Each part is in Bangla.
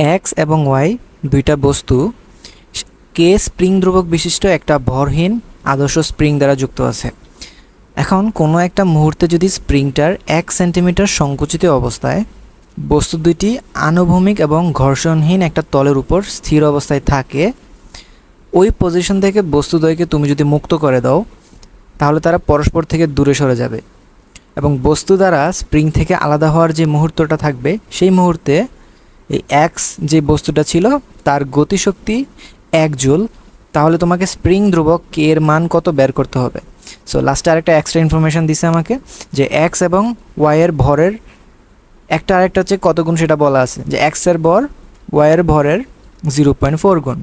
এক্স এবং ওয়াই দুইটা বস্তু কে স্প্রিং ধ্রুবক বিশিষ্ট একটা ভরহীন আদর্শ স্প্রিং দ্বারা যুক্ত আছে। এখন কোনো একটা মুহূর্তে যদি স্প্রিংটার এক সেন্টিমিটার সংকুচিত অবস্থায়, বস্তু দুইটি আনুভূমিক এবং ঘর্ষণহীন একটা তলের উপর স্থির অবস্থায় থাকে, ওই পজিশন থেকে বস্তুদ্বয়কে তুমি যদি মুক্ত করে দাও, তাহলে তারা পরস্পর থেকে দূরে সরে যাবে। এবং বস্তু দ্বারা স্প্রিং থেকে আলাদা হওয়ার যে মুহূর্তটা থাকবে, সেই মুহূর্তে এই অ্যাক্স যে বস্তুটা ছিল, তার গতিশক্তি এক জুল, তাহলে তোমাকে স্প্রিং ধ্রুবক কে এর মান কত বের করতে হবে? সো লাস্টে আরেকটা এক্সট্রা ইনফরমেশান দিছে আমাকে, যে এক্স এবং ওয়াইয়ের ভরের, একটা আরেকটা হচ্ছে কত গুণ সেটা বলা আছে, যে এক্সের ভর ওয়াইয়ের ভরের জিরো পয়েন্ট ফোর গুণ।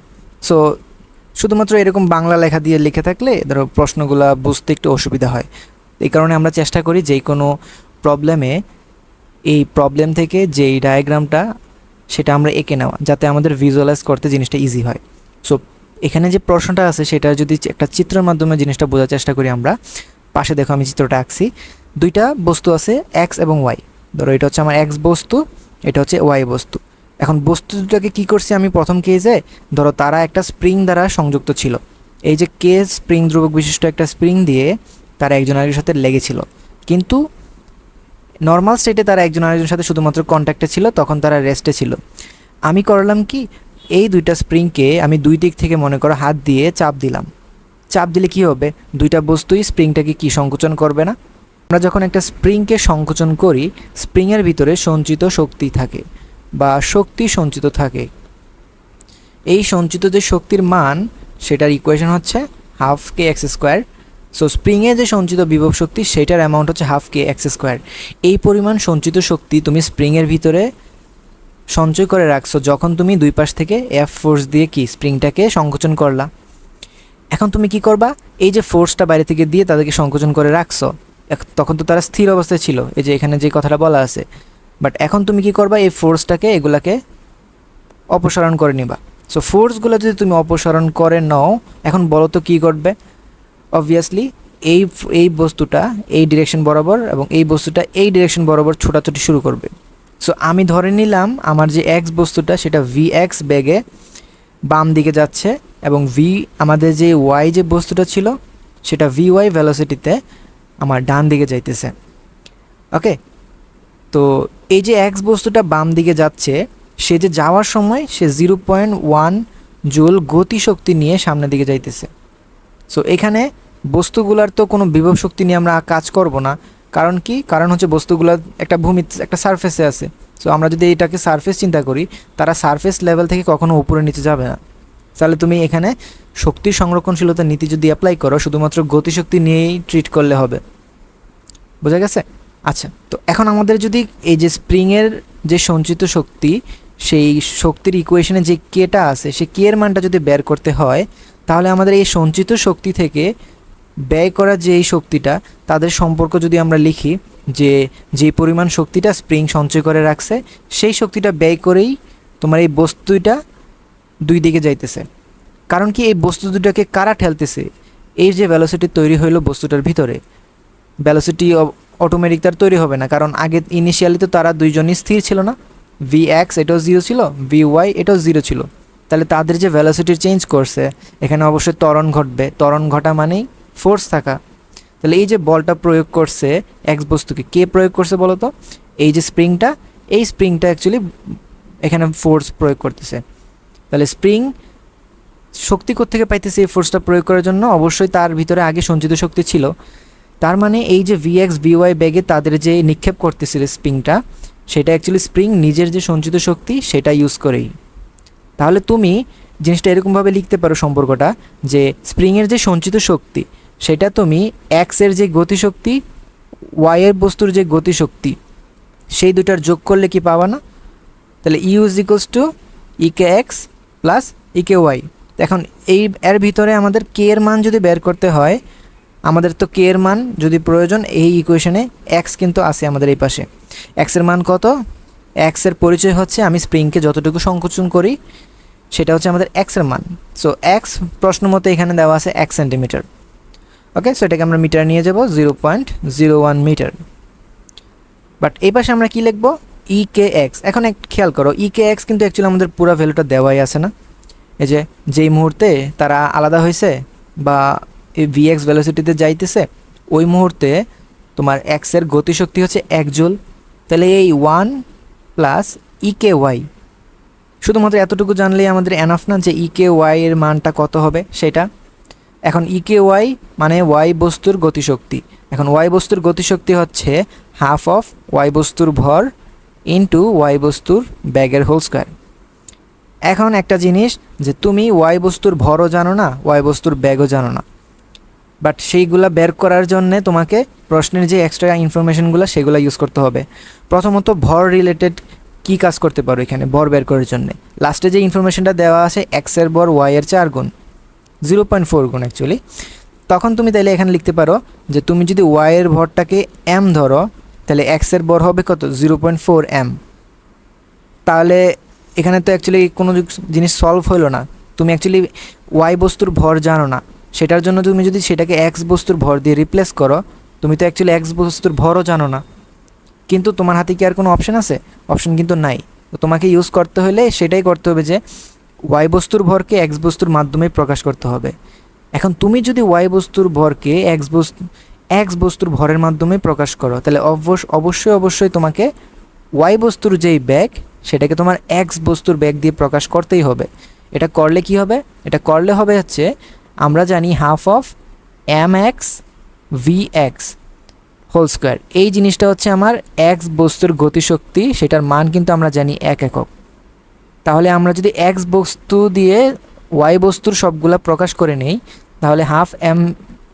সো শুধুমাত্র এরকম বাংলা লেখা দিয়ে লিখে থাকলে, ধরো প্রশ্নগুলো বুঝতে একটু অসুবিধা হয়। এই কারণে আমরা চেষ্টা করি যে কোনো প্রবলেমে এই প্রবলেম থেকে যেই ডায়াগ্রামটা সেটা আমরা এঁকে নেওয়া, যাতে আমাদের ভিজুয়ালাইজ করতে জিনিসটা ইজি হয়। সো এখানে যে প্রশ্নটা আছে, সেটা যদি একটা চিত্রের মাধ্যমে জিনিসটা বোঝার চেষ্টা করি আমরা, পাশে দেখো আমি চিত্রটা আঁকছি। দুইটা বস্তু আছে এক্স এবং ওয়াই ধরো এটা হচ্ছে আমার এক্স বস্তু, এটা হচ্ছে ওয়াই বস্তু। এখন বস্তু দুটাকে কী করছি আমি প্রথম কেজে ধরো তারা একটা স্প্রিং দ্বারা সংযুক্ত ছিল। এই যে কে স্প্রিং ধ্রুবক বিশিষ্ট একটা স্প্রিং দিয়ে তারা একজন আরেকজনের সাথে লেগেছিল। কিন্তু নর্মাল স্টেটে তারা একজন আরেকজনের সাথে শুধুমাত্র কন্ট্যাক্টে ছিল, তখন তারা রেস্টে ছিল। আমি করলাম কি, এই দুইটা স্প্রিংকে আমি দুই দিক থেকে মনে করো হাত দিয়ে চাপ দিলাম। চাপ দিলে কি হবে? দুইটা বস্তুই স্প্রিংটাকে কি সংকোচন করবে না? আমরা যখন একটা স্প্রিংকে সংকোচন করি স্প্রিংয়ের ভিতরে সঞ্চিত শক্তি থাকে বা শক্তি সঞ্চিত থাকে। এই সঞ্চিত যে শক্তির মান, সেটার ইকুয়েশন হচ্ছে half K X square so স্প্রিংয়ে যে সঞ্চিত বিভব শক্তি, সেটার অ্যামাউন্ট হচ্ছে হাফ কে এক্স স্কোয়ার এই পরিমাণ সঞ্চিত শক্তি তুমি স্প্রিংয়ের ভিতরে সঞ্চয় করে রাখছো যখন তুমি দুই পাশ থেকে এফ ফোর্স দিয়ে কি স্প্রিংটাকে সংকোচন করলা। এখন তুমি কি করবা? এই যে ফোর্সটা বাইরে থেকে দিয়ে তাদেরকে সংকোচন করে রাখছো তখন তো তারা স্থির অবস্থায় ছিল, এই যে এখানে যে কথাটা বলা আছে। বাট এখন তুমি কি করবা? এই ফোর্সটাকে এগুলাকে অপসারণ করে নিবা। সো ফোর্সগুলো যদি তুমি অপসারণ করে নাও, এখন বলো তো কী ঘটবে? অবভিয়াসলি এই এই বস্তুটা এই ডিরেকশন বরাবর এবং এই বস্তুটা এই ডিরেকশন বরাবর ছোটাছুটি শুরু করবে। সো আমি ধরে নিলাম আমার যে এক্স বস্তুটা, সেটা ভি এক্স ব্যাগে বাম দিকে যাচ্ছে এবং ভি আমাদের যে ওয়াই যে বস্তুটা ছিল, সেটা ভি ওয়াই ভ্যালোসিটিতে আমার ডান দিকে যাইতেছে। ওকে তো, এই যে এক্স বস্তুটা বাম দিকে যাচ্ছে, সে যে যাওয়ার সময় সে জিরো পয়েন্ট ওয়ান জুল গতিশক্তি নিয়ে সামনের দিকে যাইতেছে। সো এখানে বস্তুগুলার তো কোনো বিভব শক্তি নিয়ে আমরা কাজ করব না। কারণ কি? কারণ হচ্ছে বস্তুগুলো একটা ভূমি, একটা সারফেসে আছে। সো আমরা যদি এটাকে সারফেস চিন্তা করি, তারা সারফেস লেভেল থেকে কখনো উপরে, নিচে যাবে না। তাহলে তুমি এখানে শক্তির সংরক্ষণশীলতা নীতি যদি অ্যাপ্লাই করো, শুধুমাত্র গতিশক্তি নিয়েই ট্রিট করলে হবে। বোঝা গেছে? আচ্ছা তো এখন আমাদের যদি এই যে স্প্রিংয়ের যে সঞ্চিত শক্তি, সেই শক্তির ইকুয়েশনে যে কেটা আছে, সে কে এর মানটা যদি বের করতে হয় তাহলে আমাদের এই সঞ্চিত শক্তি থেকে ব্যয় করা যে এই শক্তিটা, তাদের সম্পর্ক যদি আমরা লিখি যে যে পরিমাণ শক্তিটা স্প্রিং সঞ্চয় করে রাখছে, সেই শক্তিটা ব্যয় করেই তোমার এই বস্তুটা দুই দিকে যাইতেছে। কারণ কি এই বস্তু দুটাকে কারা ঠেলতেছে? এই যে ভ্যালোসিটি তৈরি হইল বস্তুটার ভিতরে। ভ্যালোসিটি অটোমেটিক তার তৈরি হবে না, কারণ আগে ইনিশিয়ালি তো তারা দুইজনই স্থির ছিল না। ভি এক্স এটাও জিরো ছিল ভি ওয়াই এটাও জিরো ছিল। তাহলে তাদের যে ভ্যালোসিটি চেঞ্জ করছে, এখানে অবশ্যই ত্বরণ ঘটবে। ত্বরণ ঘটা মানেই ফোর্স থাকা। তাহলে এই যে বলটা প্রয়োগ করছে এক্স বস্তুকে, কে প্রয়োগ করছে বলো তো? এই যে স্প্রিংটা এই স্প্রিংটা অ্যাকচুয়ালি এখানে ফোর্স প্রয়োগ করতেছে। তাহলে স্প্রিং শক্তি থেকে পাইতেছে এই ফোর্সটা প্রয়োগ করার জন্য? অবশ্যই তার ভিতরে আগে সঞ্চিত শক্তি ছিল। তার মানে এই যে ভিএক্স ভিওয়াই ব্যাগে তাদের যে নিক্ষেপ করতেছিল স্প্রিংটা সেটা অ্যাকচুয়ালি স্প্রিং নিজের যে সঞ্চিত শক্তি, সেটা ইউজ করেই। তাহলে তুমি জিনিসটা এরকমভাবে লিখতে পারো সম্পর্কটা যে স্প্রিংয়ের যে সঞ্চিত শক্তি, সেটা তুমি এক্সের যে গতিশক্তি ওয়াইয়ের বস্তুর যে গতিশক্তি, সেই দুটার যোগ করলে কি পাবা না? তাহলে U is two E K X plus E K Y এখন এই এর ভিতরে আমাদের কে এর মান যদি বের করতে হয়, আমাদের তো কে এর মান যদি প্রয়োজন, এই ইকুয়েশনে এক্স কিন্তু আছে আমাদের এই পাশে। এক্সের মান কত? এক্সের পরিচয় হচ্ছে আমি স্প্রিংকে যতটুকু সংকোচন করি সেটা হচ্ছে আমাদের এক্সের মান। সো এক্স প্রশ্ন মতো এখানে দেওয়া আছে এক সেন্টিমিটার ওকে সো এটাকে আমরা মিটার নিয়ে যাব zero point zero one metre but এই পাশে আমরা কী লিখব? ই কে এক্স এখন এক, খেয়াল করো ই কে এক্স কিন্তু অ্যাকচুয়ালি আমাদের পুরো ভ্যালুটা দেওয়াই আছে না। এই যে, যেই মুহূর্তে তারা আলাদা হয়েছে বা এই ভি এক্স ভ্যালোসিটিতে যাইতেছে, ওই মুহূর্তে তোমার এক্সের গতিশক্তি হচ্ছে এক জোল। তাহলে এই one plus E K Y শুধুমাত্র এতটুকু জানলেই আমাদের এনাফ না যে ই কে ওয়াই এর মানটা কত হবে সেটা। এখন ই কে ওয়াই মানে ওয়াই বস্তুর গতিশক্তি। এখন ওয়াই বস্তুর গতিশক্তি হচ্ছে হাফ অফ ওয়াই বস্তুর ভর ইন্টু ওয়াই বস্তুর ব্যাগের হোল স্কোয়ার এখন একটা জিনিস যে তুমি ওয়াই বস্তুর ভরও জানো না ওয়াই বস্তুর ব্যাগও জানো না। বাট সেইগুলা বের করার জন্য তোমাকে প্রশ্নের যে এক্সট্রা ইনফরমেশনগুলো সেগুলো ইউজ করতে হবে। প্রথমত ভর রিলেটেড কি কাজ করতে পারো এখানে? ভর বের করার জন্য। লাস্টে যে ইনফরমেশনটা দেওয়া আছে এক্সের ভর ওয়াই এর চার গুণ। জিরো পয়েন্ট ফোর গুণ অ্যাকচুয়ালি তখন তুমি তাহলে এখানে লিখতে পারো যে তুমি যদি ওয়াইয়ের ভরটাকে এম ধরো তাহলে এক্সের ভর হবে কত? জিরো পয়েন্ট ফোর এম তাহলে এখানে তো অ্যাকচুয়ালি কোনো জিনিস সলভ হলো না। তুমি অ্যাকচুয়ালি ওয়াই বস্তুর ভর জানো না। সেটার জন্য তুমি যদি সেটাকে এক্স বস্তুর ভর দিয়ে রিপ্লেস করো, তুমি তো অ্যাকচুয়ালি এক্স বস্তুর ভরও জানো না। কিন্তু তোমার হাতে কি আর কোনো অপশন আছে? অপশন কিন্তু নাই। তো তোমাকে ইউজ করতে হলে সেটাই করতে হবে যে ওয়াই বস্তুর ভরকে এক্স বস্তুর মাধ্যমে প্রকাশ করতে হবে। এখন তুমি যদি ওয়াই বস্তুর ভরকে এক্স বস্তু এক্স বস্তুর ভরের মাধ্যমে প্রকাশ করো, তাহলে অবশ্য অবশ্যই অবশ্যই তোমাকে ওয়াই বস্তুর যেই ব্যাগ সেটাকে তোমার এক্স বস্তুর ব্যাগ দিয়ে প্রকাশ করতেই হবে। এটা করলে কি হবে? এটা করলে হবে হচ্ছে আমরা জানি half of M X V X whole square. এই জিনিসটা হচ্ছে আমার এক্স বস্তুর গতিশক্তি, সেটার মান কিন্তু আমরা জানি এক একক। তাহলে আমরা যদি এক্স বস্তু দিয়ে ওয়াই বস্তুর সবগুলা প্রকাশ করে নেই, তাহলে half M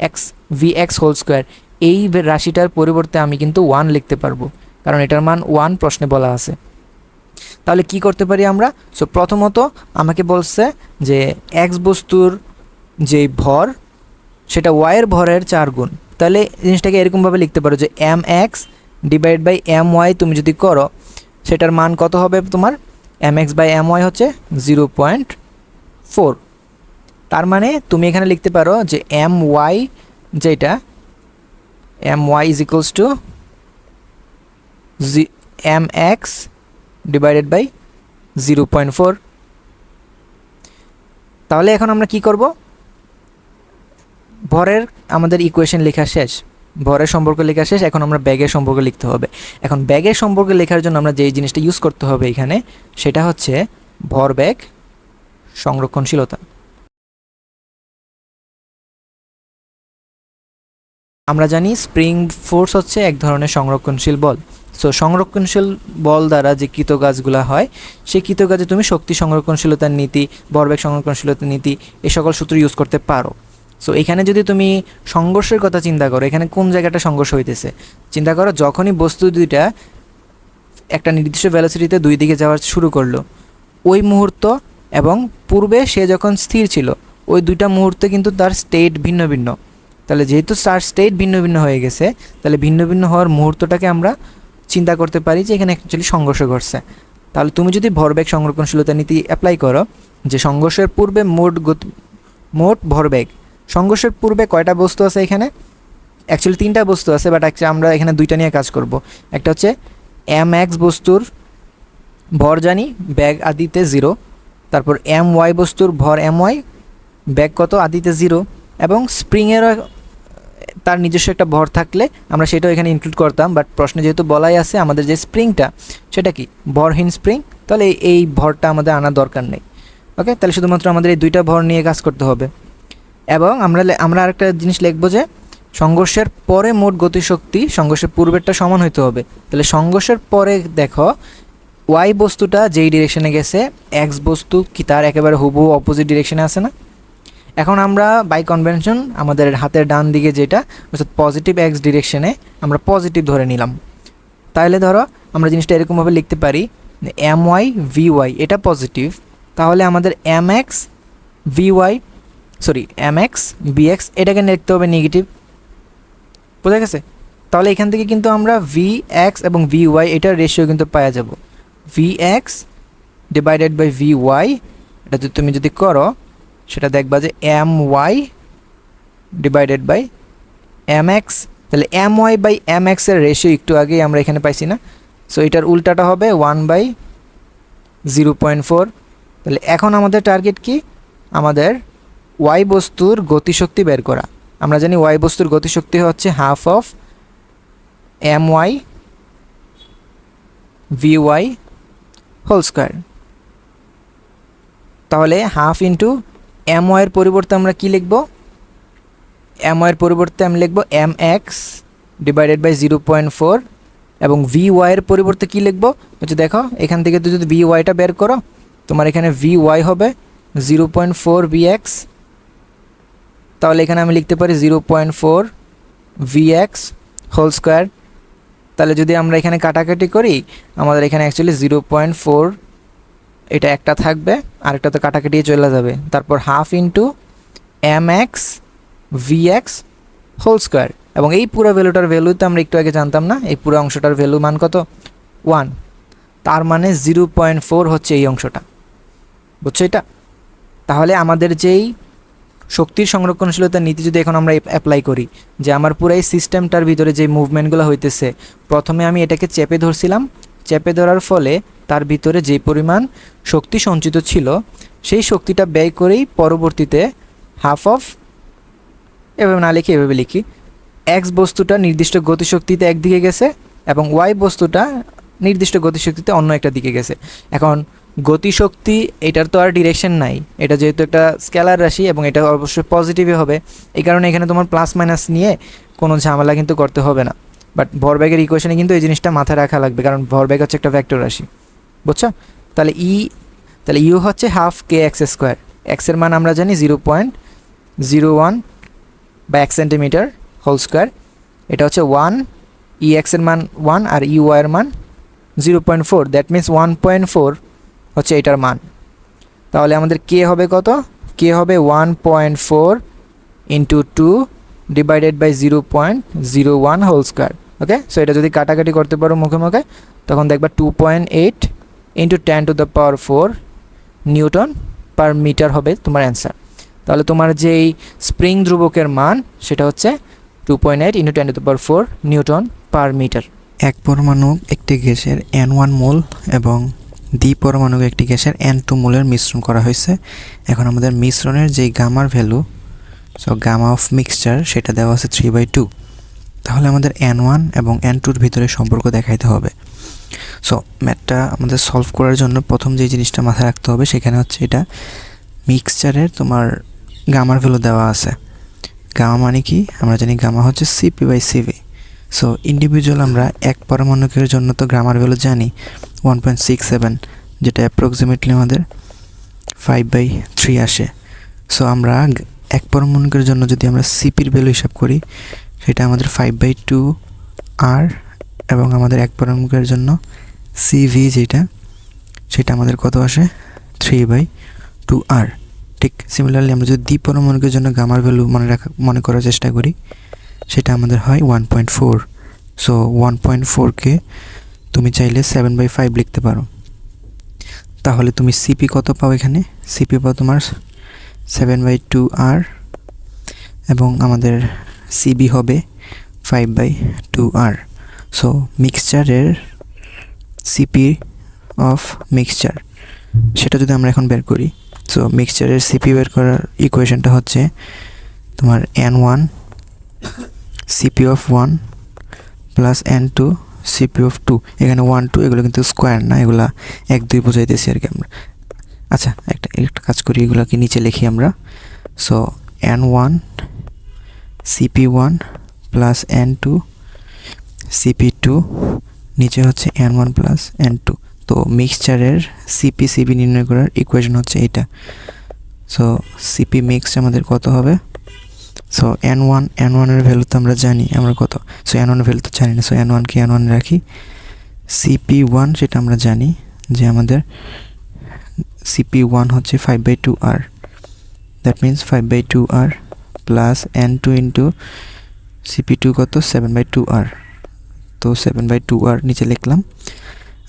X V X whole square এই রাশিটার পরিবর্তে আমি কিন্তু ওয়ান লিখতে পারব, কারণ এটার মান ওয়ান প্রশ্নে বলা আছে। তাহলে কি করতে পারি আমরা? সো প্রথমত আমাকে বলছে যে এক্স বস্তুর যে ভর, সেটা ওয়াইয়ের ভরের চার গুণ। তাহলে জিনিসটাকে এরকমভাবে লিখতে পারো যে M X divide by M Y তুমি যদি করো, সেটার মান কত হবে তোমার? M X by M Y হচ্ছে জিরো পয়েন্ট ফোর তার মানে তুমি এখানে লিখতে পারো যে এম ওয়াই যেটা M Y is equals to G M X divided by zero point four তাহলে এখন আমরা কি করব? ভরের আমাদের ইকুয়েশন লেখা শেষ। ভরের সম্পর্ক লেখা শেষ, এখন আমরা ব্যাগের সম্পর্ক লিখতে হবে। এখন ব্যাগের সম্পর্ক লেখার জন্য আমরা যেই জিনিসটা ইউজ করতে হবে এখানে, সেটা হচ্ছে ভর ব্যাগ সংরক্ষণশীলতা। আমরা জানি স্প্রিং ফোর্স হচ্ছে এক ধরনের সংরক্ষণশীল বল। সো সংরক্ষণশীল বল দ্বারা যে কৃতকাজগুলো হয়, সেই কৃতকাজে তুমি শক্তি সংরক্ষণশীলতার নীতি ভরবেগ সংরক্ষণশীলতার নীতি, এ সকল সূত্র ইউজ করতে পারো। সো এখানে যদি তুমি সংঘর্ষের কথা চিন্তা করো, এখানে কোন জায়গাটা সংঘর্ষ হইতেছে? চিন্তা করো, যখনই বস্তু দুইটা একটা নির্দিষ্ট ভ্যালোসিটিতে দুই দিকে যাওয়ার শুরু করল, ওই মুহূর্ত এবং পূর্বে সে যখন স্থির ছিল, ওই দুইটা মুহূর্তে কিন্তু তার স্টেট ভিন্ন ভিন্ন। তাহলে যেহেতু তার স্টেট ভিন্ন ভিন্ন হয়ে গেছে, তাহলে ভিন্ন ভিন্ন হওয়ার মুহূর্তটাকে আমরা চিন্তা করতে পারি যে এখানে অ্যাকচুয়ালি সংঘর্ষ ঘটছে। তাহলে তুমি যদি ভরবেগ সংরক্ষণশীলতা নীতি অ্যাপ্লাই করো, যে সংঘর্ষের পূর্বে মোট মোট ভরবেগ সংঘর্ষের পূর্বে কয়টা বস্তু আছে এখানে? অ্যাকচুয়ালি তিনটা বস্তু আছে বাট অ্যাকচুয়ালি আমরা এখানে দুইটা নিয়ে কাজ করব। একটা হচ্ছে এম এক্স বস্তুর ভর জানি, ব্যাগ আদিতে জিরো। তারপর এম ওয়াই বস্তুর ভর এম ওয়াই ব্যাগ কত? আদিতে জিরো। এবং স্প্রিংয়েরও তার নিজস্ব একটা ভর থাকলে আমরা সেটাও এখানে ইনক্লুড করতাম বাট প্রশ্নে যেহেতু বলাই আছে আমাদের যে স্প্রিংটা, সেটা কি? ভরহীন স্প্রিং? তাহলে এই- ভরটা আমাদের আনার দরকার নেই। ওকে তাহলে শুধুমাত্র আমাদের এই দুইটা ভর নিয়ে কাজ করতে হবে। এবং আমরা আমরা আরেকটা জিনিস লিখব যে সংঘর্ষের পরে মোট গতিশক্তি সংঘর্ষের পূর্বেরটা সমান হইতে হবে। তাহলে সংঘর্ষের পরে দেখো ওয়াই বস্তুটা যেই ডিরেকশনে গেছে এক্স বস্তু কি তার একেবারে হুবহু অপোজিট ডিরেকশনে আছে না? এখন আমরা বাই কনভেনশন আমাদের হাতের ডান দিকে যেটা, অর্থাৎ পজিটিভ এক্স ডিরেকশনে আমরা পজিটিভ ধরে নিলাম। তাহলে ধরো, আমরা জিনিসটা এরকমভাবে লিখতে পারি এম ওয়াই ভি ওয়াই এটা পজিটিভ তাহলে আমাদের M X V Y sorry M X B X এটাকে লিখতে হবে নেগেটিভ বোঝা গেছে? তাহলে এখান থেকে কিন্তু আমরা ভি এক্স এবং ভি ওয়াই এটার রেশিও কিন্তু পাওয়া যাব। V X divided by V Y এটা যদি তুমি যদি করো, সেটা দেখবা যে M Y divided by M X তাহলে এম ওয়াই বাই এম এক্সের রেশিও একটু আগেই আমরা এখানে পাইছি না? সো এটার উল্টাটা হবে one by zero point four তাহলে এখন আমাদের টার্গেট কি? আমাদের ওয়াই বস্তুর গতিশক্তি বের করা। আমরা জানি ওয়াই বস্তুর গতিশক্তি হচ্ছে half of M Y V Y whole square তাহলে হাফ ইন্টু এম ওয়াইয়ের পরিবর্তে আমরা কি লিখব? এম ওয়াইয়ের পরিবর্তে আমি লিখব M X divided by zero point four এবং ভি ওয়াইয়ের পরিবর্তে কি লিখব? হচ্ছে দেখো, এখান থেকে তুই যদি ভি ওয়াইটা বের করো, তোমার এখানে ভি ওয়াই হবে zero point four V X তাহলে এখানে আমি লিখতে পারি zero point four V X whole square তাহলে যদি আমরা এখানে কাটাকাটি করি, আমাদের এখানে অ্যাকচুয়ালি জিরো পয়েন্ট ফোর এটা একটা থাকবে, আরেকটা তো কাটাকাটিয়ে চলে যাবে। তারপর half into M X V X whole square এবং এই পুরো ভ্যালুটার ভ্যালু তো আমরা একটু আগে জানতাম না, এই পুরো অংশটার ভ্যালু মান কত? ওয়ান তার মানে জিরো পয়েন্ট ফোর হচ্ছে এই অংশটা। বুঝছ এটা? তাহলে আমাদের যেই শক্তির সংরক্ষণশীলতার নীতি যদি এখন আমরা অ্যাপ্লাই করি, যে আমার পুরো এই সিস্টেমটার ভিতরে যে মুভমেন্টগুলো হইতেছে, প্রথমে আমি এটাকে চেপে ধরছিলাম। চেপে ধরার ফলে তার ভিতরে যে পরিমাণ শক্তি সঞ্চিত ছিল, সেই শক্তিটা ব্যয় করেই পরবর্তীতে হাফ অফ এভাবে না লিখি এভাবে লিখি এক্স বস্তুটা নির্দিষ্ট গতিশক্তিতে একদিকে গেছে এবং ওয়াই বস্তুটা নির্দিষ্ট গতিশক্তিতে অন্য একটা দিকে গেছে। এখন গতিশক্তি, এটার তো আর ডিরেকশন নাই। এটা যেহেতু একটা স্কেলার রাশি এবং এটা অবশ্যই পজিটিভই হবে। এই কারণে এখানে তোমার প্লাস মাইনাস নিয়ে কোনো ঝামেলা কিন্তু করতে হবে না। বাট ভরবেগের ইকুয়েশনে কিন্তু এই জিনিসটা মাথায় রাখা লাগবে, কারণ ভরবেগ হচ্ছে একটা ভেক্টর রাশি। বুঝছ? তাহলে ই তাহলে ইউ হচ্ছে হাফ কে এক্স স্কোয়ার এক্সের মান আমরা জানি জিরো পয়েন্ট জিরো ওয়ান বা এক সেন্টিমিটার হোল স্কোয়ার এটা হচ্ছে ওয়ান ই এক্সের মান ওয়ান আর ইউ ওয়াইয়ের মান zero point four that means one point four হচ্ছে এটার মান। তাহলে আমাদের কে হবে কত? কে হবে one point four into two divided by zero point zero one whole square okay so এটা যদি কাটাকাটি করতে পারো মুখে মুখে, তখন দেখবা two point eight into ten to the power four newton per metre হবে তোমার অ্যান্সার তাহলে তোমার যেই স্প্রিং ধ্রুবকের মান, সেটা হচ্ছে two point eight into ten to the power four newton per metre এক পরমাণু, একটি গ্যাসের এন ওয়ান মোল এবং দ্বি পরমাণু একটি গ্যাসের এন টু মোলের মিশ্রণ করা হয়েছে। এখন আমাদের মিশ্রণের যেই গামার value so gamma of mixture, সেটা দেওয়া আছে থ্রি বাই টু তাহলে আমাদের এন ওয়ান এবং এন টুর ভিতরে সম্পর্ক দেখাইতে হবে। সো ম্যাথটা আমাদের সলভ করার জন্য প্রথম যে জিনিসটা মাথায় রাখতে হবে, সেখানে হচ্ছে এটা মিক্সচারের তোমার গামার ভ্যালু দেওয়া আছে। গামা মানে কি? আমরা জানি গামা হচ্ছে CP by CV so individual আমরা এক পরমাণুকের জন্য তো গ্রামার ভ্যালু জানি। ওয়ান পয়েন্ট সিক্স সেভেন যেটা অ্যাপ্রক্সিমেটলি আমাদের ফাইভ বাই থ্রি আসে। সো আমরা এক পরমাণুকের জন্য যদি আমরা সিপির ভ্যালু হিসাব করি, সেটা আমাদের ফাইভ বাই টু আর এবং আমাদের এক পরমাণুকের জন্য সিভি যেটা, সেটা আমাদের কত আসে? থ্রি বাই টু আর ঠিক সিমিলারলি আমরা যদি দ্বি পরমাণুকের জন্য গামার ভ্যালু মনে রাখা মনে করার চেষ্টা করি, সেটা আমাদের হয় one point four so one point ফোরকে তুমি চাইলে সেভেন বাই ফাইভ লিখতে পারো। তাহলে তুমি সিপি কত পাও এখানে? সিপি পাও তোমার সেভেন বাই টু আর এবং আমাদের সিবি হবে five by two R so মিক্সচারের CP of mixture সেটা যদি আমরা এখন বের করি। সো মিক্সচারের সিপি বের করার ইকুয়েশনটা হচ্ছে তোমার N one CP of one plus N two CP of two এখানে ওয়ান টু এগুলো কিন্তু স্কোয়ার না, এগুলা এক, দুই বোঝাইতেছি আর কি আমরা। আচ্ছা একটা একটা কাজ করি, এগুলোকে নিচে লিখি আমরা। So N one CP one plus N two CP two নিচে হচ্ছে N one plus N two তো মিক্সচারের সিপি সিপি নির্ণয় করার ইকুয়েশন হচ্ছে এটা। সো সিপি মিক্স আমাদের কত হবে? সো এন ওয়ান এন ওয়ানের ভ্যালু তো আমরা জানি, আমরা কত? সো এন ওয়ানের ভ্যালু তো জানি না সো এন ওয়ানকে এন ওয়ান রাখি সিপি ওয়ান সেটা আমরা জানি যে আমাদের সিপি ওয়ান হচ্ছে five by two R that means five by two R plus N two into CP two কত? সেভেন বাই টু আর তো সেভেন বাই টু আর নিচে লিখলাম,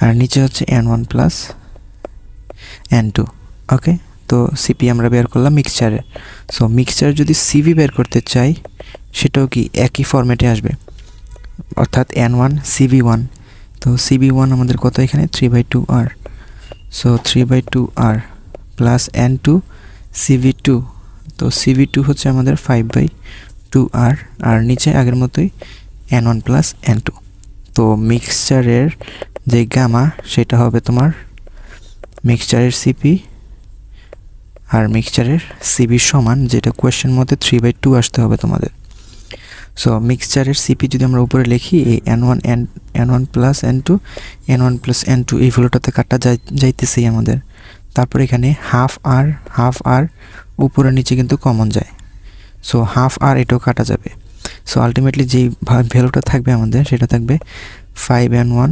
আর নিচে হচ্ছে N one plus N two okay তো সিপি আমরা বের করলাম মিক্সচারে সো মিক্সচার যদি সিভি বের করতে চাই, সেটাও কি একই ফরম্যাটে আসবে? অর্থাৎ এন ওয়ান সিভি ওয়ান তো সিবি ওয়ান আমাদের কত এখানে? Three by two R so three by two R plus N two CV two তো সিভি টু হচ্ছে আমাদের ফাইভ বাই টু আর আর নিচে আগের মতোই N one plus N two তো মিক্সচারের যে গামা সেটা হবে তোমার মিক্সচারের সিপি আর মিক্সচারের সিবি সমান, যেটা কোয়েশ্চেন মধ্যে থ্রি বাই টু আসতে হবে তোমাদের। সো মিক্সচারের সিপি যদি আমরা উপরে লিখি, এই N one N N one plus N two N one plus N two এই ভ্যালুটাতে কাটা যাই, যাইতেছেই আমাদের। তারপর এখানে হাফ আর হাফ আর উপরে নিচে কিন্তু কমন যায়। সো হাফ আর এটাও কাটা যাবে। সো আলটিমেটলি যেই ভ্যালুটা থাকবে আমাদের, সেটা থাকবে five N one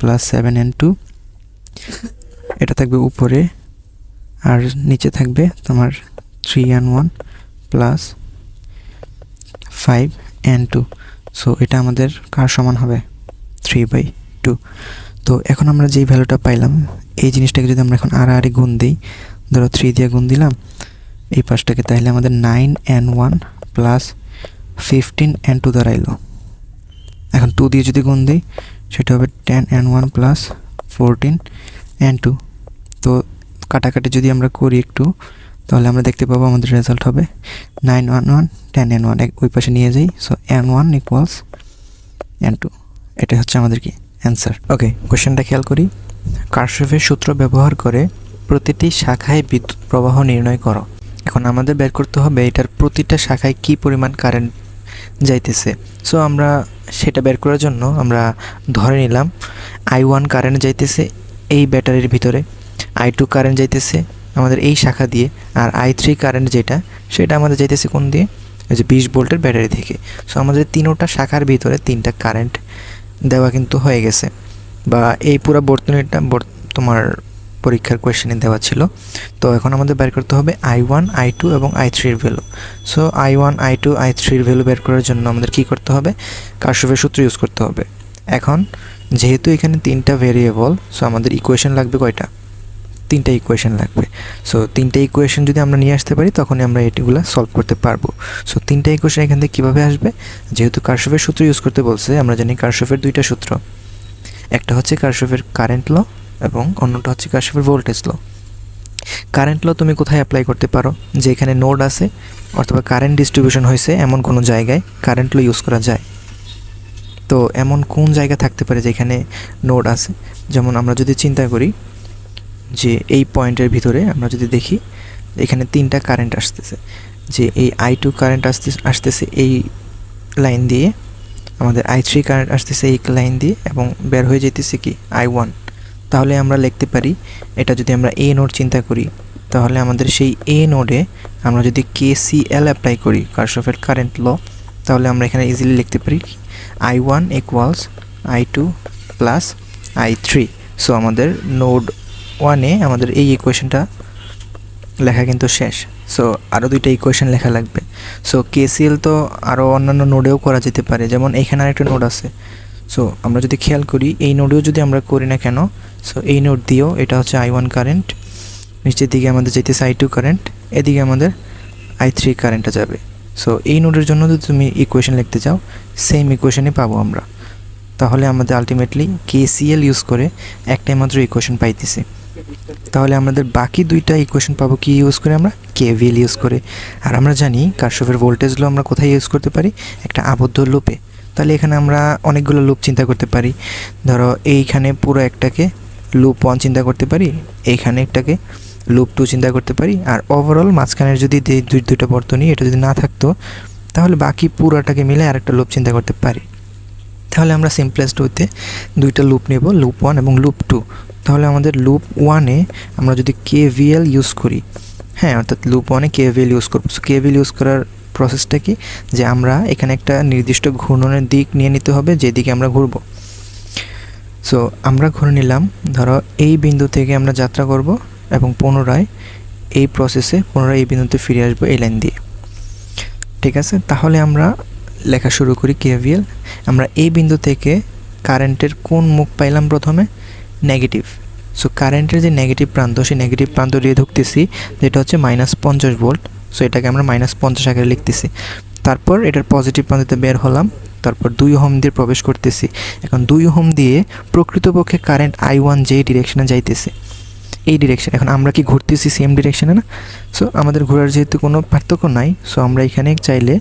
plus seven N two এটা থাকবে উপরে, আর নিচে থাকবে তোমার three N one plus five N two so এটা আমাদের কার সমান হবে? থ্রি বাই টু তো এখন আমরা যেই ভ্যালুটা পাইলাম, এই জিনিসটাকে যদি আমরা এখন আরে গুণ দিই, ধরো থ্রি দিয়ে গুণ দিলাম, এই পাশটাকে তাহলে আমাদের nine N one plus fifteen N two দাঁড়াইলো। এখন টু দিয়ে যদি গুণ দিই, সেটা হবে ten N one plus fourteen N two তো কাটাকাটি যদি আমরা করি একটু তাহলে আমরা দেখতে পাবো আমাদের রেজাল্ট হবে nine one one ten N one ওই পাশে নিয়ে যাই। So N one equals N two এটা হচ্ছে আমাদের কি? অ্যান্সার ওকে কোশ্চেনটা খেয়াল করি। কারশফের সূত্র ব্যবহার করে প্রতিটি শাখায় বিদ্যুৎ প্রবাহ নির্ণয় করো। এখন আমাদের বের করতে হবে এটার প্রতিটা শাখায় কি পরিমাণ কারেন্ট যাইতেছে। সো আমরা সেটা বের করার জন্য আমরা ধরে নিলাম আই ওয়ান কারেন্ট যাইতেছে এই ব্যাটারির ভিতরে। আই টু কারেন্ট যাইতেছে আমাদের এই শাখা দিয়ে আর আই থ্রি কারেন্ট যেটা, সেটা আমাদের যাইতেছে কোন দিয়ে? ওই যে বিশ ভোল্টের ব্যাটারি থেকে। সো আমাদের তিনোটা শাখার ভিতরে তিনটা কারেন্ট দেওয়া কিন্তু হয়ে গেছে। বা এই পুরো বর্তনীটা বর- তোমার পরীক্ষার কোয়েশ্চেনে দেওয়া ছিল। তো এখন আমাদের বের করতে হবে আই ওয়ান আই টু এবং আই থ্রির value so I one I two I থ্রির ভ্যালু বের করার জন্য আমাদের কী করতে হবে? কারশফের সূত্র ইউজ করতে হবে। এখন যেহেতু এখানে তিনটা ভেরিয়েবল সো আমাদের ইকুয়েশন লাগবে কয়টা? তিনটা ইকুয়েশন লাগবে। সো তিনটা ইকুয়েশন যদি আমরা নিয়ে আসতে পারি, তখনই আমরা এটিগুলো সলভ করতে পারব। সো তিনটা ইকুয়েশন এখান থেকে কীভাবে আসবে? যেহেতু কারশফের সূত্র ইউজ করতে বলছে, আমরা জানি কারশফের দুইটা সূত্র। একটা হচ্ছে কারশফের কারেন্ট ল এবং অন্যটা হচ্ছে কারশফের ভোল্টেজ ল কারেন্ট ল তুমি কোথায় অ্যাপ্লাই করতে পারো? যে এখানে নোড আছে, অথবা কারেন্ট ডিস্ট্রিবিউশন হয়েছে এমন কোনো জায়গায় কারেন্ট ল ইউজ করা যায়। তো এমন কোন জায়গা থাকতে পারে যেখানে নোড আছে? যেমন আমরা যদি চিন্তা করি যে এই পয়েন্টের ভিতরে আমরা যদি দেখি, এখানে তিনটা কারেন্ট আসতেছে। যে এই আই টু কারেন্ট আসতে, আসতেছে এই লাইন দিয়ে, আমাদের আই থ্রি কারেন্ট আসতেছে এই লাইন দিয়ে এবং বের হয়ে যেতেছে কি আই ওয়ান তাহলে আমরা লিখতে পারি, এটা যদি আমরা এ নোড চিন্তা করি, তাহলে আমাদের সেই এ নোডে আমরা যদি কে সি এল অ্যাপ্লাই করি, কারশফের কারেন্ট ল তাহলে আমরা এখানে ইজিলি লিখতে পারি I one equals I two plus I three so আমাদের নোড ওয়ানে আমাদের এই ইকুয়েশনটা লেখা কিন্তু শেষ। সো আরও দুইটা ইকুয়েশন লেখা লাগবে। সো কেসিএল তো আরও অন্যান্য নোডেও করা যেতে পারে। যেমন এখানে আরেকটা নোড আছে। সো আমরা যদি খেয়াল করি, এই নোডেও যদি আমরা করি না কেন সো এই নোড দিয়েও এটা হচ্ছে আই ওয়ান কারেন্ট নিচের দিকে আমাদের যেতেছে আই টু কারেন্ট এদিকে আমাদের আই থ্রি কারেন্টটা যাবে। সো এই নোডের জন্য যদি তুমি ইকুয়েশন লিখতে চাও সেম ইকুয়েশনই পাবো আমরা। তাহলে আমাদের আলটিমেটলি কেসিএল ইউজ করে একটাই মাত্র ইকুয়েশন পাইতেছি। তাহলে আমাদের বাকি দুইটা ইকুয়েশন পাবো কি ইউজ করে আমরা? কেভিএল ইউজ করে। আর আমরা জানি কারশফের ভোল্টেজগুলো আমরা কোথায় ইউজ করতে পারি? একটা আবদ্ধ লুপে। তাহলে এখানে আমরা অনেকগুলো লুপ চিন্তা করতে পারি। ধরো এইখানে পুরো একটাকে লুপ ওয়ান চিন্তা করতে পারি, এইখানে একটাকে লুপ টু চিন্তা করতে পারি। আর ওভারঅল মাঝখানের যদি দুই দুইটা বর্তনী এটা যদি না থাকতো, তাহলে বাকি পুরোটাকে মিলে আরেকটা লুপ চিন্তা করতে পারি। তাহলে আমরা সিম্পলেস্ট হইতে দুইটা লুপ নেব, লুপ ওয়ান এবং লুপ টু তাহলে আমাদের লুপ ওয়ানে আমরা যদি কেভিএল ইউজ করি হ্যাঁ অর্থাৎ লুপ ওয়ানে কেভিএল ইউজ করব। সো কেভিএল ইউজ করার প্রসেসটা কি? যে আমরা এখানে একটা নির্দিষ্ট ঘূর্ণনের দিক নিয়ে নিতে হবে যেদিকে আমরা ঘুরবো। সো আমরা ঘুরে নিলাম, ধরো এই বিন্দু থেকে আমরা যাত্রা করব এবং পুনরায় এই প্রসেসে পুনরায় এই বিন্দুতে ফিরে আসব এই লাইন দিয়ে। ঠিক আছে? তাহলে আমরা লেখা শুরু করি কেভিএল আমরা এই বিন্দু থেকে কারেন্টের কোন মুখ পাইলাম প্রথমে? নেগেটিভ। সো কারেন্টের যে নেগেটিভ প্রান্ত, সেই নেগেটিভ প্রান্ত দিয়ে ঢুকতেছি, যেটা হচ্ছে মাইনাস পঞ্চাশ ভোল্ট সো এটাকে আমরা মাইনাস পঞ্চাশ আকারে লিখতেছি। তারপর এটার পজিটিভ প্রান্ততে বের হলাম। তারপর দুই হোম দিয়ে প্রবেশ করতেছি। এখন দুই হোম দিয়ে প্রকৃতপক্ষে কারেন্ট আই ওয়ান যে ডিরেকশনে যাইতেছে, এই ডিরেকশন এখন আমরা কি ঘুরতেছি সেম ডিরেকশনে না? সো আমাদের ঘোরার যেহেতু কোনো পার্থক্য নাই সো আমরা এখানে চাইলে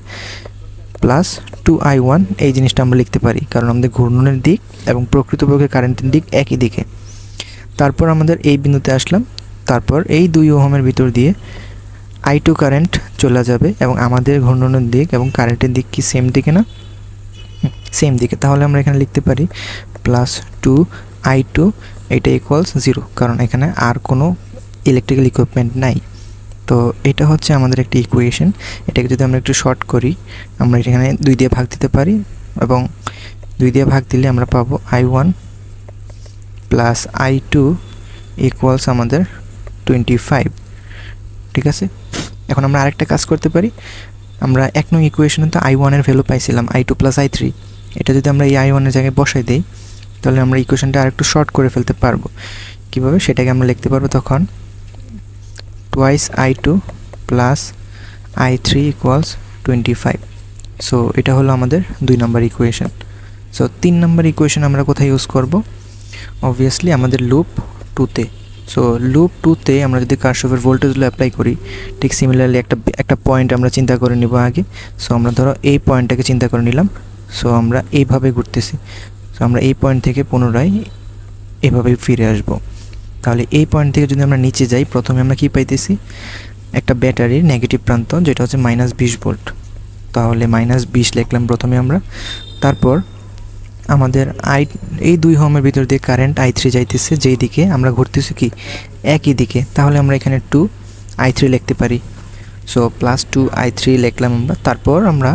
প্লাস টু আই ওয়ান এই জিনিসটা আমরা লিখতে পারি। কারণ আমাদের ঘূর্ণনের দিক এবং প্রকৃতপক্ষে কারেন্টের দিক একই দিকে। তারপর আমাদের এই বিন্দুতে আসলাম। তারপর এই দুই ওহমের ভিতর দিয়ে আই টু কারেন্ট চলে যাবে এবং আমাদের ঘূর্ণনের দিক এবং কারেন্টের দিক কি সেম দিকে না? সেম দিকে। তাহলে আমরা এখানে লিখতে পারি প্লাস টু আই টু এটা ইকুয়ালস জিরো কারণ এখানে আর কোনো ইলেকট্রিক্যাল ইকুইপমেন্ট নাই। তো এটা হচ্ছে আমাদের একটি ইকুয়েশন এটাকে যদি আমরা একটু শর্ট করি, আমরা এখানে দুই দিয়ে ভাগ দিতে পারি এবং দুই দিয়ে ভাগ দিলে আমরা পাবো I one plus I two equals আমাদের টোয়েন্টি ফাইভ ঠিক আছে? এখন আমরা আরেকটা কাজ করতে পারি। আমরা এক নং ইকুয়েশনে তো আই ওয়ানের ভ্যালু পাইছিলাম I two plus I three এটা যদি আমরা এই আই ওয়ানের জায়গায় বসাই দিই, তাহলে আমরা ইকুয়েশনটা আরেকটু শর্ট করে ফেলতে পারব। কীভাবে? সেটাকে আমরা লিখতে পারব তখন twice I two plus I three equals twenty five so এটা হলো আমাদের দুই নম্বর ইকুয়েশন সো তিন নম্বর ইকুয়েশন আমরা কোথায় ইউজ করব? অবভিয়াসলি আমাদের লুপ টুতে সো লুপ টুতে আমরা যদি কারশফের ভোল্টেজগুলো অ্যাপ্লাই করি, ঠিক সিমিলারলি একটা একটা পয়েন্ট আমরা চিন্তা করে নিব আগে। সো আমরা ধরো এই পয়েন্টটাকে চিন্তা করে নিলাম। সো আমরা এইভাবে ঘুরতেছি। সো আমরা এই পয়েন্ট থেকে পুনরায় এভাবে ফিরে আসব। তাহলে এই পয়েন্ট থেকে যদি আমরা নিচে যাই, প্রথমে আমরা কি পাইতেছি? একটা ব্যাটারির নেগেটিভ প্রান্ত, যেটা হচ্ছে মাইনাস বিশ ভোল্ট তাহলে মাইনাস বিশ লিখলাম প্রথমে আমরা। তারপর আমাদের আই এই দুই হোমের ভিতর দিয়ে কারেন্ট আই থ্রি যাইতেছে, যেই দিকে আমরা ঘুরতেছি কি? একই দিকে। তাহলে আমরা এখানে টু আই থ্রি লিখতে পারি। So plus two I three লিখলাম আমরা। তারপর আমরা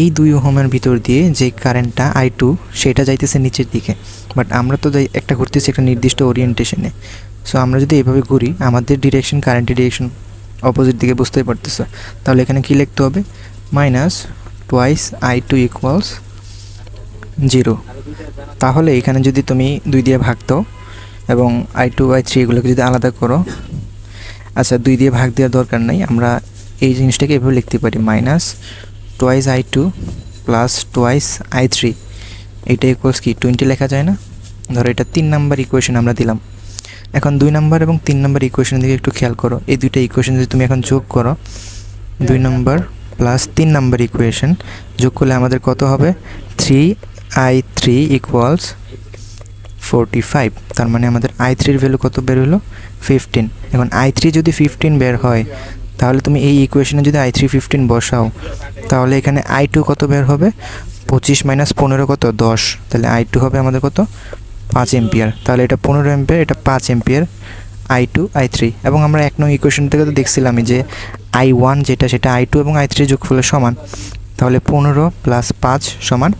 এই দুই হোমের ভিতর দিয়ে যে কারেন্টটা আই টু সেটা যাইতেছে নিচের দিকে। বাট আমরা তো যাই একটা ঘুরতেছি একটা নির্দিষ্ট ওরিয়েন্টেশনে সো আমরা যদি এভাবে ঘুরি, আমাদের ডিরেকশন কারেন্টের ডিরেকশন অপোজিট দিকে বুঝতেই পারতেছে। তাহলে এখানে কী লিখতে হবে? Minus twice I two equals zero তাহলে এখানে যদি তুমি দুই দিয়ে ভাগ দাও এবং আই টু আই থ্রি এগুলোকে যদি আলাদা করো আচ্ছা দুই দিয়ে ভাগ দেওয়ার দরকার নাই। আমরা এই জিনিসটাকে এভাবে লিখতে পারি। Minus twice I two plus twice I three এইটা ইকুয়ালস কি? টোয়েন্টি লেখা যায় না? ধরো এটা তিন নাম্বার ইকুয়েশন আমরা দিলাম। এখন দুই নাম্বার এবং তিন নাম্বার ইকুয়েশনের দিকে একটু খেয়াল করো। এই দুইটা ইকুয়েশন যদি তুমি এখন যোগ করো, দুই নম্বর প্লাস তিন নাম্বার ইকুয়েশন যোগ করলে আমাদের কত হবে? Three I three equals forty five তার মানে আমাদের আই থ্রির ভ্যালু কত বের হলো? ফিফটিন এখন আই থ্রি যদি ফিফটিন বের হয় তাহলে তুমি এই ইকুয়েশনে যদি আই থ্রি ফিফটিন বসাও, তাহলে এখানে আই টু কত বের হবে? পঁচিশ মাইনাস পনেরো কত? দশ। তাহলে আই টু হবে আমাদের কত? পাঁচ এম্পিয়ার তাহলে এটা পনেরো এম্পিয়ার এটা পাঁচ ampere I two I three এবং আমরা এক নং ইকুয়েশন থেকে তো দেখছিলামই যে আই ওয়ান যেটা, সেটা আই টু এবং আই থ্রি যোগফলের সমান। তাহলে পনেরো প্লাস পাঁচ সমান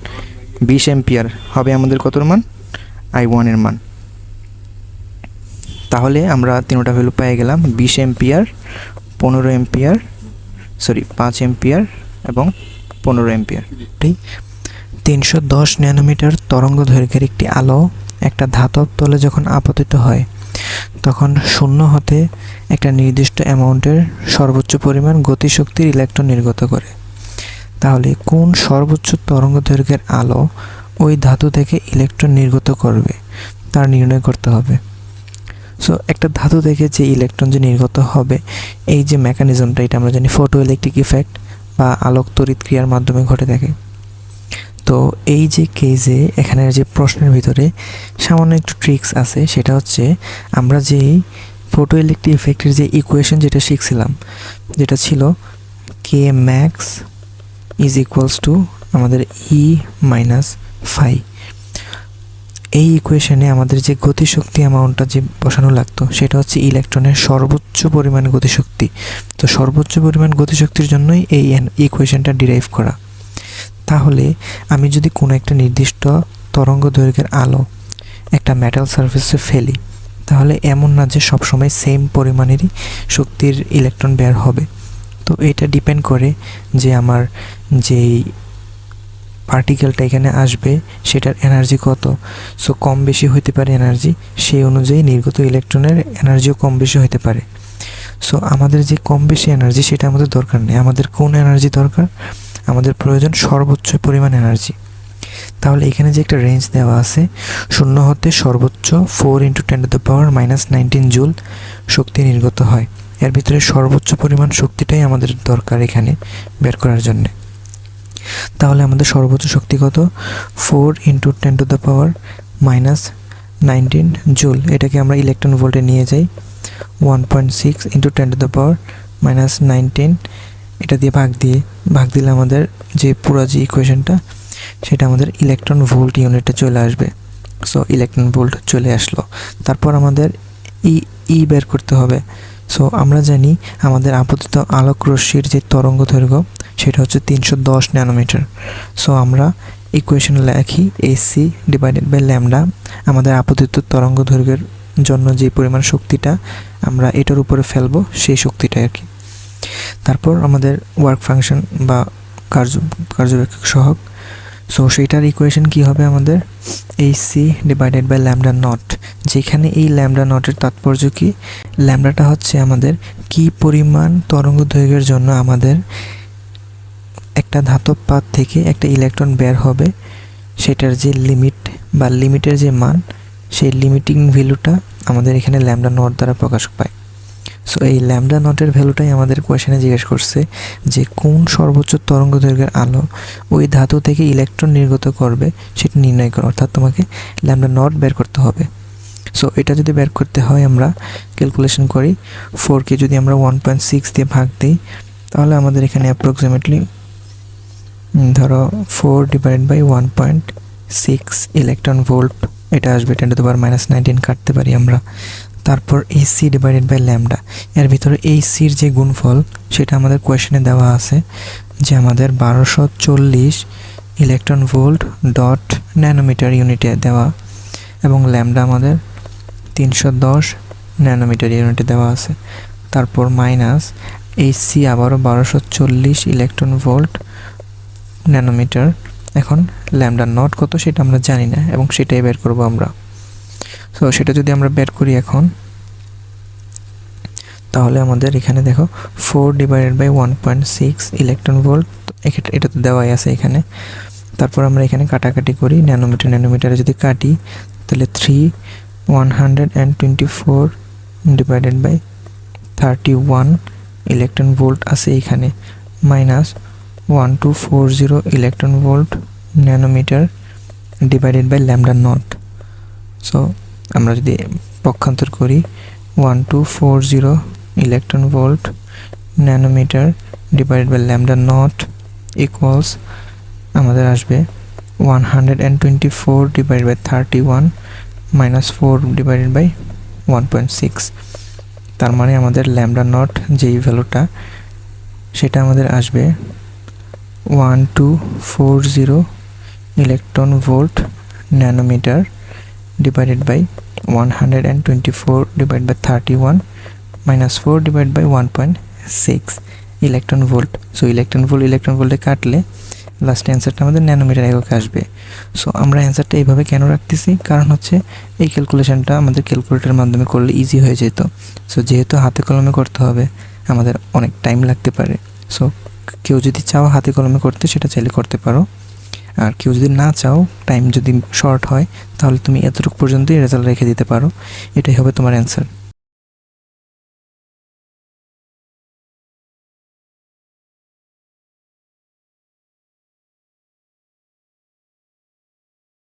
বিশ এম্পিয়ার হবে আমাদের কতর মান? আই ওয়ানের মান। তাহলে আমরা তিনটা ভ্যালু পেয়ে গেলাম, বিশ এম্পিয়ার পনেরো এম্পিয়ার সরি পাঁচ এম্পিয়ার এবং পনেরো এম্পিয়ার ঠিক? তিনশো দশ ন্যানোমিটার তরঙ্গ দৈর্ঘ্যের একটি আলো একটা ধাতব তলে যখন আপতিত হয়, তখন শূন্য হতে একটা নির্দিষ্ট অ্যামাউন্টের সর্বোচ্চ পরিমাণ গতিশক্তির ইলেকট্রন নির্গত করে। তাহলে কোন সর্বোচ্চ তরঙ্গ দৈর্ঘ্যের আলো ওই ধাতু থেকে ইলেকট্রন নির্গত করবে, তার নির্ণয় করতে হবে। সো একটা ধাতু থেকে যে ইলেকট্রন যে নির্গত হবে, এই যে মেকানিজমটা এটা আমরা জানি ফটো ইলেকট্রিক ইফেক্ট বা আলোক তড়িৎ ক্রিয়ার মাধ্যমে ঘটে থাকে। তো এই যে কেজে এখানের যে প্রশ্নের ভিতরে সামান্য একটু ট্রিক্স আছে, সেটা হচ্ছে আমরা যে ফটো ইলেকট্রিক ইফেক্টের যে ইকুয়েশন যেটা শিখছিলাম, যেটা ছিল K max is equals to আমাদের ই মাইনাস ফাই এই ইকুয়েশনে আমাদের যে গতিশক্তি অ্যামাউন্টটা যে বসানো লাগতো, সেটা হচ্ছে ইলেকট্রনের সর্বোচ্চ পরিমাণ গতিশক্তি। তো সর্বোচ্চ পরিমাণ গতিশক্তির জন্যই এই ইকুয়েশনটা ডিরাইভ করা। তাহলে আমি যদি কোনো একটা নির্দিষ্ট তরঙ্গ দৈর্ঘ্যের আলো একটা মেটাল সারফেসে ফেলি, তাহলে এমন না যে সবসময় সেম পরিমাণেরই শক্তির ইলেকট্রন বের হবে। তো এটা ডিপেন্ড করে যে আমার যেই পার্টিকেলটা এখানে আসবে, সেটার এনার্জি কত? সো কম বেশি হইতে পারে এনার্জি সেই অনুযায়ী নির্গত ইলেকট্রনের এনার্জিও কম বেশি হতে পারে। সো আমাদের যে কম বেশি এনার্জি সেটা আমাদের দরকার নেই। আমাদের কোন এনার্জি দরকার? আমাদের প্রয়োজন সর্বোচ্চ পরিমাণ এনার্জি তাহলে এখানে যে একটা রেঞ্জ দেওয়া আছে, শূন্য হতে সর্বোচ্চ four into ten to the power minus nineteen joule শক্তি নির্গত হয়। এর ভিতরে সর্বোচ্চ পরিমাণ শক্তিটাই আমাদের দরকার এখানে বের করার জন্যে। তাহলে আমাদের সর্বোচ্চ শক্তি কত? Four into ten to the power minus nineteen joule. এটাকে আমরা ইলেকট্রন ভোল্টে নিয়ে যাই। One point six into ten to the power minus nineteen. এটা দিয়ে ভাগ দিয়ে, ভাগ দিলে আমাদের যে পুরো যে ইকুয়েশনটা, সেটা আমাদের ইলেকট্রন ভোল্ট ইউনিটে চলে আসবে। সো, ইলেকট্রন ভোল্ট চলে আসলো। তারপর আমাদের ই ই বের করতে হবে। সো, আমরা জানি আমাদের আপতিত আলোক রশ্মির যে তরঙ্গ দৈর্ঘ্য সেটা হচ্ছে তিনশো দশ ন্যানোমিটার। সো আমরা ইকুয়েশন লেখি এসি ডিভাইডেড বাই ল্যামডা আমাদের আপতিত তরঙ্গ দৈর্ঘ্যের জন্য যে পরিমাণ শক্তিটা আমরা এটার উপরে ফেলব, সেই শক্তিটা আর কি। তারপর আমাদের ওয়ার্ক ফাংশন বা কার্য কার্যব্যাখ্যক সহক সো সেইটার ইকুয়েশন কি হবে আমাদের? এই C divided by lambda naught যেখানে এই ল্যামডা নটের তাৎপর্য কি? ল্যামডাটা হচ্ছে আমাদের কি পরিমাণ তরঙ্গ দৈর্ঘ্যের জন্য আমাদের একটা ধাতব পাত থেকে একটা ইলেকট্রন বের হবে। সেটার যে লিমিট বা লিমিটের যে মান, সেই লিমিটিং ভ্যালুটা আমাদের এখানে ল্যামডা নট দ্বারা প্রকাশ পায়। সো এই ল্যামডা নটের ভ্যালুটাই আমাদের কোয়েশনে জিজ্ঞেস করছে যে, কোন সর্বোচ্চ তরঙ্গ দৈর্ঘ্যের আলো ওই ধাতু থেকে ইলেকট্রন নির্গত করবে সেটা নির্ণয় করো, অর্থাৎ তোমাকে ল্যামডা নট বের করতে হবে। সো এটা যদি বের করতে হয় আমরা ক্যালকুলেশন করি ফোরকে যদি আমরা ওয়ান পয়েন্ট সিক্স দিয়ে ভাগ দিই, তাহলে আমাদের এখানে অ্যাপ্রক্সিমেটলি ধরো four divide by one point six electron volt এটা আসবে ten two power minus nineteen কাটতে পারি আমরা। তারপর এসি ডিভাইডেড বাই ল্যামডা এর ভিতরে এই সির যে গুণফল, সেটা আমাদের কোয়েশনে দেওয়া আছে, যে আমাদের বারোশো চল্লিশ ইলেকট্রন ভোল্ট ডট ন্যানোমিটার ইউনিটে দেওয়া, এবং ল্যামডা আমাদের তিনশো দশ ন্যানোমিটার ইউনিটে দেওয়া আছে। তারপর মাইনাস এই সি আবারও বারোশো চল্লিশ ইলেকট্রন ভোল্ট ন্যানোমিটার। এখন ল্যামডা নট কত সেটা আমরা জানি না এবং সেটাই বের করব আমরা। সো সেটা যদি আমরা বের করি এখন, তাহলে আমাদের এখানে দেখো four divided by one point six electron volt এটা তো দেওয়াই আছে এখানে। তারপর আমরা এখানে কাটাকাটি করি, ন্যানোমিটার, ন্যানোমিটারে যদি কাটি, তাহলে three one hundred and twenty four divided by thirty one electron volt আছে এখানে minus one two four zero electron volt nanometre divided by lambda naught so আমরা যদি পক্ষান্তর করি one two four zero electron volt nanometre divided by lambda naught equals আমাদের আসবে one hundred and twenty four divide by thirty one minus four divided by one point six তার মানে আমাদের ল্যামডা নট যেই ভ্যালুটা সেটা আমাদের আসবে one two four zero electron volt nanometre divided by one hundred and twenty four divide by thirty one minus four divide by one point six electron volt so electron volt electron ভোল্টে কাটলে লাস্ট অ্যান্সারটা আমাদের ন্যানোমিটার এককে আসবে। সো আমরা অ্যান্সারটা এইভাবে কেন রাখতেছি? কারণ হচ্ছে এই ক্যালকুলেশনটা আমাদের ক্যালকুলেটারের মাধ্যমে করলে ইজি হয়ে যেত। সো যেহেতু হাতে কলমে করতে হবে, আমাদের অনেক টাইম লাগতে পারে। সো কেউ যদি চাও হাতে কলমে করতে, সেটা চাইলে করতে পারো। আর কেউ যদি না চাও টাইম যদি শর্ট হয়, তাহলে তুমি এতটুকু পর্যন্তই রেজাল্ট রেখে দিতে পারো। এটাই হবে তোমার অ্যান্সার